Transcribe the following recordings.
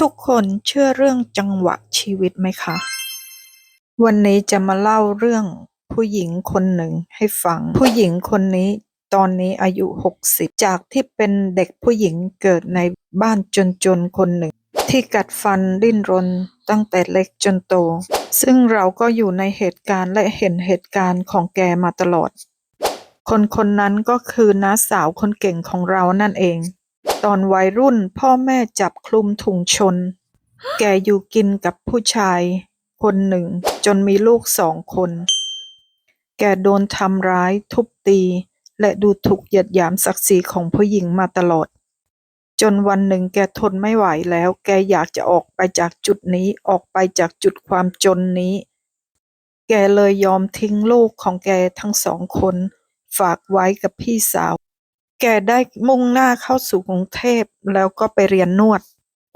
ทุกคนเชื่อเรื่องจังหวะชีวิตไหมคะ วันนี้จะมาเล่าเรื่องผู้หญิงคนหนึ่งให้ฟัง ผู้หญิงคนนี้ตอนนี้อายุ 60 จากที่เป็นเด็กผู้หญิงเกิดในบ้านจนๆคนหนึ่ง ที่กัดฟันดิ้นรนตั้งแต่เล็กจนโต ซึ่งเราก็อยู่ในเหตุการณ์และเห็นเหตุการณ์ของแกมาตลอด คนคนนั้นก็คือน้าสาวคนเก่งของเรานั่นเอง ตอนวัยรุ่นพ่อแม่จับคลุมถุงชน แกอยู่กินกับผู้ชาย คนหนึ่งจนมีลูกสองคน แกโดนทำร้ายทุบตี และดูถูกเหยียดหยามศักดิ์ศรีของผู้หญิงมาตลอด จนวันหนึ่งแกทนไม่ไหวแล้ว แกอยากจะออกไปจากจุดนี้ออกไปจากจุดความจนนี้ แกเลยยอมทิ้งลูกของแกทั้งสองคน ฝากไว้กับพี่สาว แกได้มุ่งหน้าเข้าสู่กรุงเทพแล้วก็ไปเรียนนวด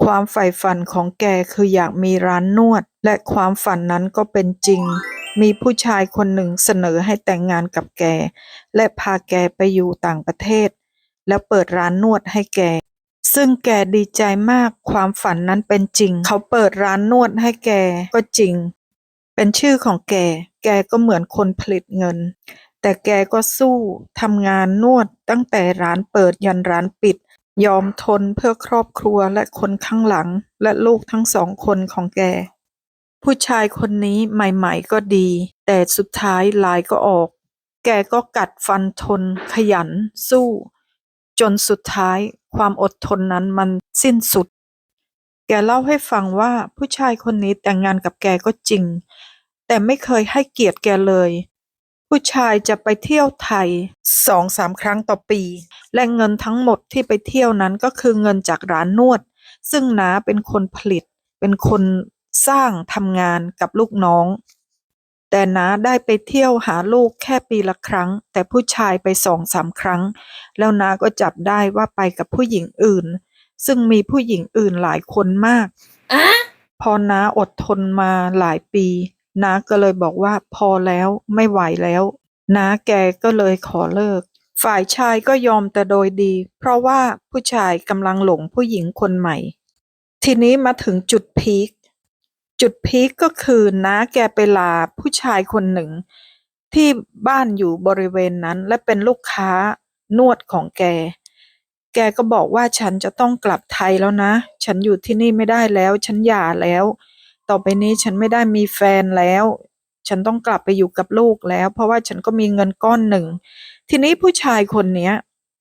ความใฝ่ฝันของแกคืออยากมีร้านนวด และความฝันนั้นก็เป็นจริง มีผู้ชายคนหนึ่งเสนอให้แต่งงานกับแก และพาแกไปอยู่ต่างประเทศ แล้วเปิดร้านนวดให้แก ซึ่งแกดีใจมากความฝันนั้นเป็นจริง เขาเปิดร้านนวดให้แกก็จริง เป็นชื่อของแก แกก็เหมือนคนผลิตเงิน แต่แกก็สู้ทำงานนวดตั้งแต่ร้านเปิดยันร้านปิด ยอมทนเพื่อครอบครัวและคนข้างหลัง และลูกทั้งสองคนของแก ผู้ชายคนนี้ใหม่ๆก็ดี แต่สุดท้ายลายก็ออก แกก็กัดฟันทน ขยัน สู้ จนสุดท้ายความอดทนนั้นมันสิ้นสุด แกเล่าให้ฟังว่าผู้ชายคนนี้แต่งงานกับแกก็จริง แต่ไม่เคยให้เกียรติแกเลย ผู้ชายจะไปเที่ยวไทยสองสามครั้งต่อปี และเงินทั้งหมดที่ไปเที่ยวนั้นก็คือเงินจากร้านนวด ซึ่งน้าเป็นคนผลิต เป็นคนสร้างทำงานกับลูกน้อง แต่น้าได้ไปเที่ยวหาลูกแค่ปีละครั้ง แต่ผู้ชายไปสองสามครั้ง แล้วน้าก็จับได้ว่าไปกับผู้หญิงอื่น ซึ่งมีผู้หญิงอื่นหลายคนมากพอน้าอดทนมาหลายปี น้าก็เลยบอกว่าพอแล้วไม่ไหวแล้วน้าแกก็เลยขอเลิก ฝ่ายชายก็ยอมแต่โดยดี เพราะว่าผู้ชายกำลังหลงผู้หญิงคนใหม่ ทีนี้มาถึงจุดพีคจุดพีคก็คือน้าแกไปลาผู้ชายคนหนึ่ง ที่บ้านอยู่บริเวณนั้นและเป็นลูกค้านวดของแก แกก็บอกว่าฉันจะต้องกลับไทยแล้วนะ ฉันอยู่ที่นี่ไม่ได้แล้ว ฉันหย่าแล้ว ต่อไปนี้ฉันไม่ได้มีแฟนแล้ว ฉันต้องกลับไปอยู่กับลูกแล้ว เพราะว่าฉันก็มีเงินก้อนหนึ่ง ทีนี้ผู้ชายคนเนี้ย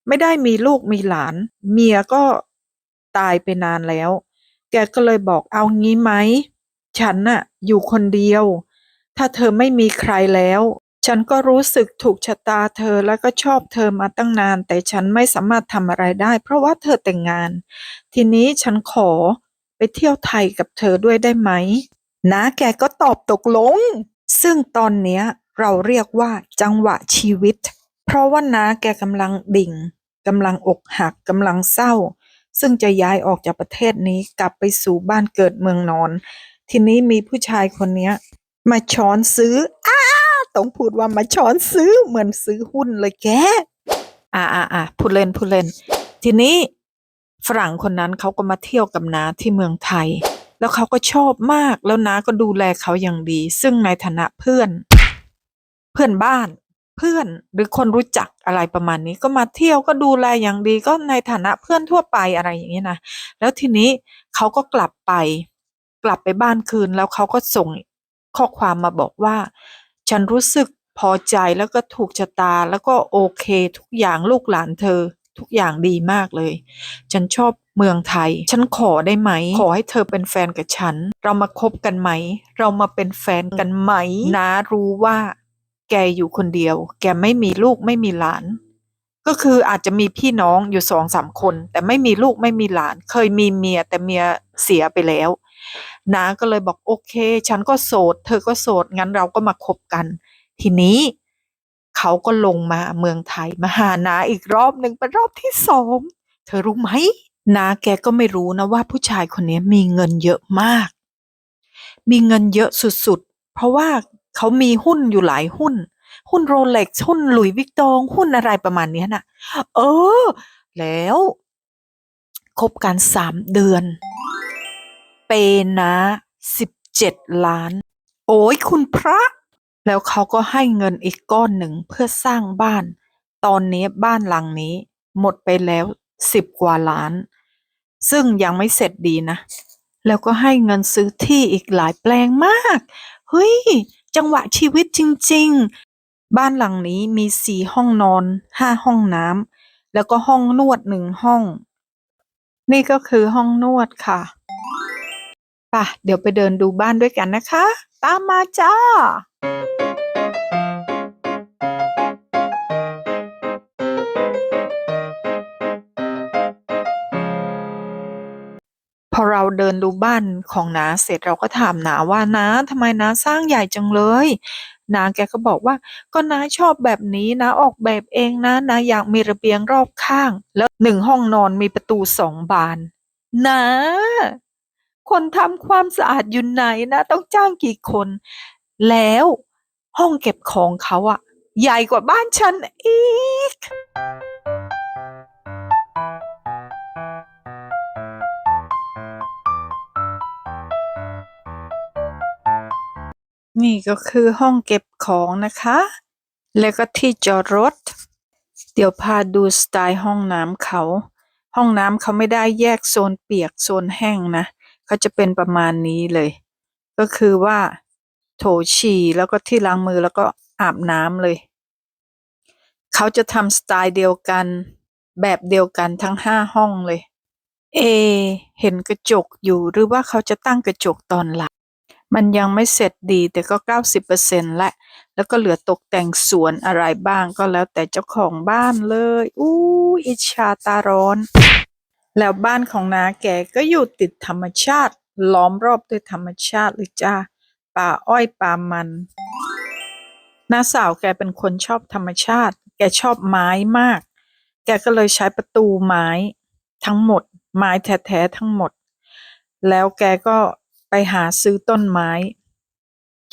ไม่ได้มีลูกมีหลาน เมียก็ตายไปนานแล้ว แกก็เลยบอกเอางี้ไหม ฉันน่ะ อยู่คนเดียว ถ้าเธอไม่มีใครแล้ว ฉันก็รู้สึกถูกชะตาเธอแล้วก็ชอบเธอมาตั้งนาน แต่ฉันไม่สามารถทำอะไรได้ เพราะว่าเธอแต่งงาน ทีนี้ฉันขอ ไปเที่ยวไทยกับเธอด้วยได้ไหมนะแกก็ตอบตกลง ซึ่งตอนเนี้ยเราเรียกว่าจังหวะชีวิต เพราะว่าน้าแกกำลังดิ่งกำลังอกหักกำลังเศร้า ซึ่งจะย้ายออกจากประเทศนี้กลับไปสู่บ้านเกิดเมืองนอน ทีนี้มีผู้ชายคนเนี้ยมาช้อนซื้ออ้าต้องพูดว่ามาช้อนซื้อเหมือนซื้อหุ้นเลยแกอ่าอ่าอ่าพูดเล่นพูดเล่น ทีนี้ ฝรั่งคนนั้นเขาก็มาเที่ยวกับน้าที่เมืองไทย แล้วเขาก็ชอบมากแล้วน้าก็ดูแลเขาอย่างดี ซึ่งในฐานะเพื่อน เพื่อนบ้าน เพื่อนหรือคนรู้จักอะไรประมาณนี้ ก็มาเที่ยวก็ดูแลอย่างดี ก็ในฐานะเพื่อนทั่วไปอะไรอย่างนี้นะแล้วทีนี้เขาก็กลับไป กลับไปบ้านคืนแล้วเขาก็ส่งข้อความมาบอกว่า ฉันรู้สึกพอใจแล้วก็ถูกชะตาแล้วก็โอเคทุกอย่างลูกหลานเธอ ทุกอย่างดีมากเลย ฉันชอบเมืองไทย ฉันขอได้ไหม ขอให้เธอเป็นแฟนกับฉัน เรามาคบกันไหม เรามาเป็นแฟนกันไหมน้ารู้ว่า แกอยู่คนเดียว แกไม่มีลูกไม่มีหลาน ก็คืออาจจะมีพี่น้องอยู่สองสามคน แต่ไม่มีลูกไม่มีหลาน เคยมีเมียแต่เมียเสียไปแล้วน้าก็เลยบอกโอเค ฉันก็โสด เธอก็โสด งั้นเราก็มาคบกัน ทีนี้ เขาก็ลงมาเมืองไทยมาหานาอีกรอบหนึ่งเป็นรอบที่สองเธอรู้ไหมนาแกก็ไม่รู้นะว่าผู้ชายคนนี้มีเงินเยอะมาก มีเงินเยอะสุดๆ เพราะว่าเขามีหุ้นอยู่หลายหุ้น หุ้นโรเล็กหุ้นหลุยวิกตอง หุ้นอะไรประมาณเนี้ยน่ะ เออ แล้วคบกันสามเดือน เปนะสิบเจ็ดล้าน โอ้ยคุณพระ แล้วเขาก็ให้เงินอีกก้อนหนึ่งเพื่อสร้างบ้าน ตอนนี้บ้านหลังนี้หมดไปแล้วสิบกว่าล้าน ซึ่งยังไม่เสร็จดีนะ แล้วก็ให้เงินซื้อที่อีกหลายแปลงมาก เฮ้ย จังหวะชีวิตจริง ๆ บ้านหลังนี้มีสี่ห้องนอนห้าห้องน้ำแล้วก็ห้องนวดหนึ่งห้อง นี่ก็คือห้องนวดค่ะป่ะเดี๋ยวไปเดินดูบ้านด้วยกันนะคะ ตามมาจ้า พอเราเดินดูบ้านของน้าเสร็จเราก็ถามน้าว่าน้าทำไมน้าสร้างใหญ่จังเลยน้าแกก็บอกว่าก็น้าชอบแบบนี้นะออกแบบเองนะน้าอยากมีระเบียงรอบข้าง แล้วหนึ่งห้องนอนมีประตูสองบานนาคนทำความสะอาดอยู่ไหนนะ ต้องจ้างกี่คน แล้วห้องเก็บของเขาอะใหญ่กว่าบ้านฉันอีก นี่ก็คือห้องเก็บของนะคะ แล้วก็ที่จอดรถ เดี๋ยวพาดูสไตล์ห้องน้ำเขา ห้องน้ำเขาไม่ได้แยกโซนเปียกโซนแห้งนะเขาจะเป็นประมาณนี้เลย ก็คือว่า โถฉี่แล้วก็ที่ล้างมือแล้วก็อาบน้ำเลย เขาจะทำสไตล์เดียวกัน แบบเดียวกันทั้งห้าห้องเลย เอ เห็นกระจกอยู่หรือว่าเขาจะตั้งกระจกตอนหลัง มันยังไม่เสร็จดีแต่ก็ 90%และแล้วก็เหลือตกแต่งสวนอะไรบ้างก็แล้วแต่เจ้าของบ้านเลย อู้อิจฉาตาร้อน แล้วบ้านของนาแกก็อยู่ติดธรรมชาติ ล้อมรอบด้วยธรรมชาติเลยจ้า ป่าอ้อยป่ามันน้าสาวแกเป็นคนชอบธรรมชาติ แกชอบไม้มาก แกก็เลยใช้ประตูไม้ ทั้งหมด ไม้แท้ๆทั้งหมด แล้วแกก็ไปหาซื้อต้นไม้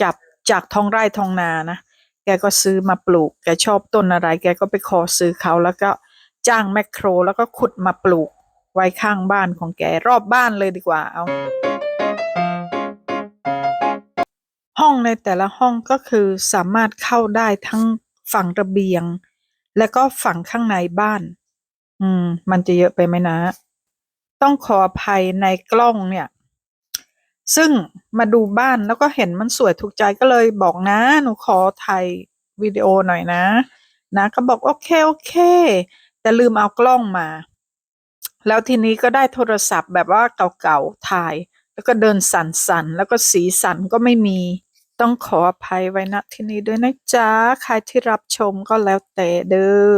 จับจากท้องไร่ท้องนานะ แกก็ซื้อมาปลูก แกชอบต้นอะไร แกก็ไปขอซื้อเขาแล้วก็จ้างแมคโครแล้วก็ขุดมาปลูก ไว้ข้างบ้านของแกรอบบ้านเลยดีกว่าเอา องในแต่ละห้องก็คือสามารถเข้าได้ทั้งฝั่งระเบียง และก็ฝั่งข้างในบ้าน อืม มันจะเยอะไปไหมนะ ต้องขออภัยในกล้องเนี่ย ซึ่งมาดูบ้านแล้วก็เห็นมันสวยถูกใจก็เลยบอกนะ หนูขอถ่ายวิดีโอหน่อยนะ นะก็บอกโอเคโอเค แต่ลืมเอากล้องมา แล้วทีนี้ก็ได้โทรศัพท์แบบว่าเก่าๆถ่ายแล้วก็เดินสั่นๆแล้วก็สีสันก็ไม่มี ต้องขออภัยไว้ณที่นี้ด้วยนะจ๊ะ ใครที่รับชมก็แล้วแต่เด้อ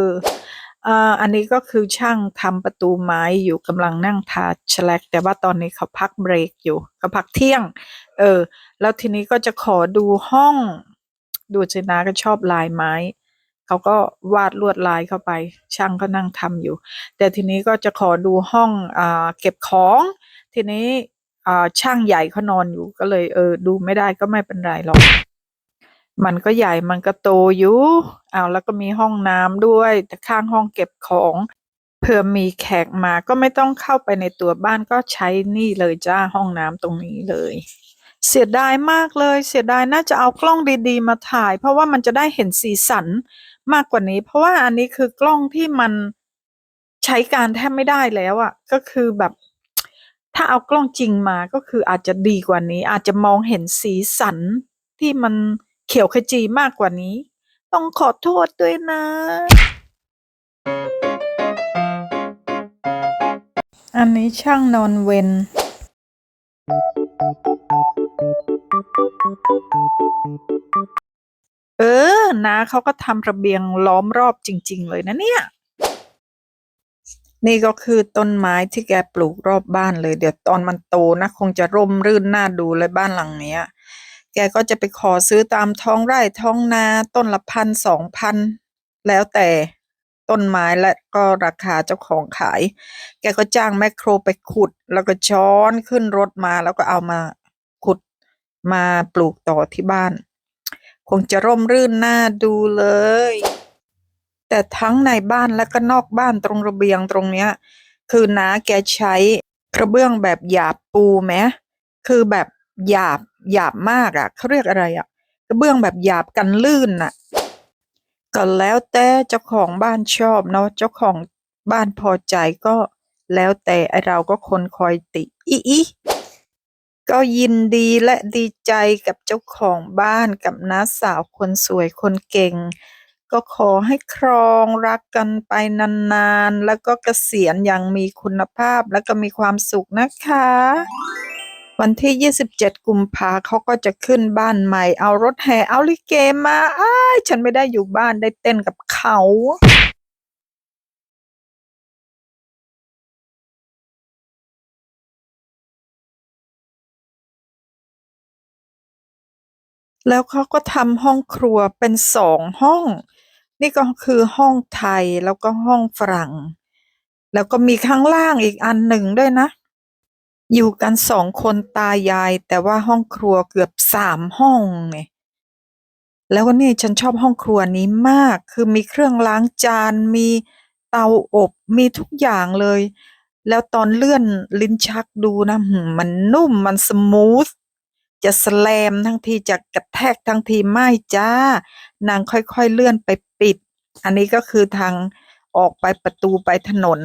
อันนี้ก็คือช่างทำประตูไม้อยู่กำลังนั่งทาแฉลกแต่ว่าตอนนี้เขาพักเบรกอยู่เขาพักเที่ยง เออ แล้วทีนี้ก็จะขอดูห้อง ดูสินะก็ชอบลายไม้เขาก็วาดลวดลายเข้าไป ช่างก็นั่งทำอยู่ แต่ทีนี้ก็จะขอดูห้องอเก็บของ ทีนี้ ช่างใหญ่เขานอนอยู่ก็เลย เออ ดูไม่ได้ก็ไม่เป็นไรหรอก มันก็ใหญ่มันก็โตอยู่เอาแล้วก็มีห้องน้ำด้วยแต่ข้างห้องเก็บของเผื่อมีแขกมาก็ไม่ต้องเข้าไปในตัวบ้านก็ใช้นี่เลยจ้าห้องน้ำตรงนี้เลย เสียดายมากเลย เสียดายน่าจะเอากล้องดีๆ มาถ่าย เพราะว่ามันจะได้เห็นสีสันมากกว่านี้ เพราะว่าอันนี้คือกล้องที่มันใช้การแทบไม่ได้แล้วอะ่ะ ก็คือแบบ ถ้าเอากล้องจริงมาก็คืออาจจะดีกว่านี้ อาจจะมองเห็นสีสันที่มันเขียวขจีมากกว่านี้ ต้องขอโทษด้วยนะ อันนี้ช่างนอนเวนเออนาเขาก็ทำระเบียงล้อมรอบจริง ๆ เลยนะเนี่ย นี่ก็คือต้นไม้ที่แกปลูกรอบบ้านเลย เดี๋ยวตอนมันโตนะคงจะร่มรื่นน่าดูเลยบ้านหลังเนี้ย แกก็จะไปขอซื้อตามท้องไร่ท้องนาต้นละพันสองพันแล้วแต่ต้นไม้และก็ราคาเจ้าของขาย แกก็จ้างแมคโครไปขุด แล้วก็ช้อนขึ้นรถมาแล้วก็เอามาขุดมาปลูกต่อที่บ้าน คงจะร่มรื่นน่าดูเลย แต่ทั้งในบ้านและก็นอกบ้านตรงระเบียงตรงเนี้ย คือน้าแกใช้กระเบื้องแบบหยาบปูไหมคือแบบหยาบหยาบมากอะเขาเรียกอะไรอะกระเบื้องแบบหยาบกันลื่นน่ะก็แล้วแต่เจ้าของบ้านชอบเนาะเจ้าของบ้านพอใจก็แล้วแต่เราก็คนคอยติอีอีก็ยินดีและดีใจกับเจ้าของบ้านกับน้าสาวคนสวยคนเก่ง ก็ขอให้ครองรักกันไปนานๆ แล้วก็เกษียณอย่างมีคุณภาพและก็มีความสุขนะคะ วันที่ 27 กุมภาเขาก็จะขึ้นบ้านใหม่ เอารถแห่เอาลิเกมาอ้ายฉันไม่ได้อยู่บ้านได้เต้นกับเขาแล้วเขาก็ทำห้องครัวเป็นสองห้อง นี่ก็คือห้องไทยแล้วก็ห้องฝรั่ง แล้วก็มีข้างล่างอีกอันหนึ่งด้วยนะ อยู่กันสองคนตายาย แต่ว่าห้องครัวเกือบสามห้องไงแล้วก็นี่ฉันชอบห้องครัวนี้มาก คือมีเครื่องล้างจาน มีเตาอบ มีทุกอย่างเลย แล้วตอนเลื่อนลิ้นชักดูนะ มันนุ่ม มันสมูท จะสแลมทั้งทีจะกระแทกทั้งทีไม่จ้า นางค่อยๆเลื่อนไป อันนี้ก็คือทางออกไปประตูไปถนน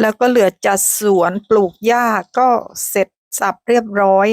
แล้วก็เหลือจัดสวนปลูกหญ้าก็เสร็จสับเรียบร้อย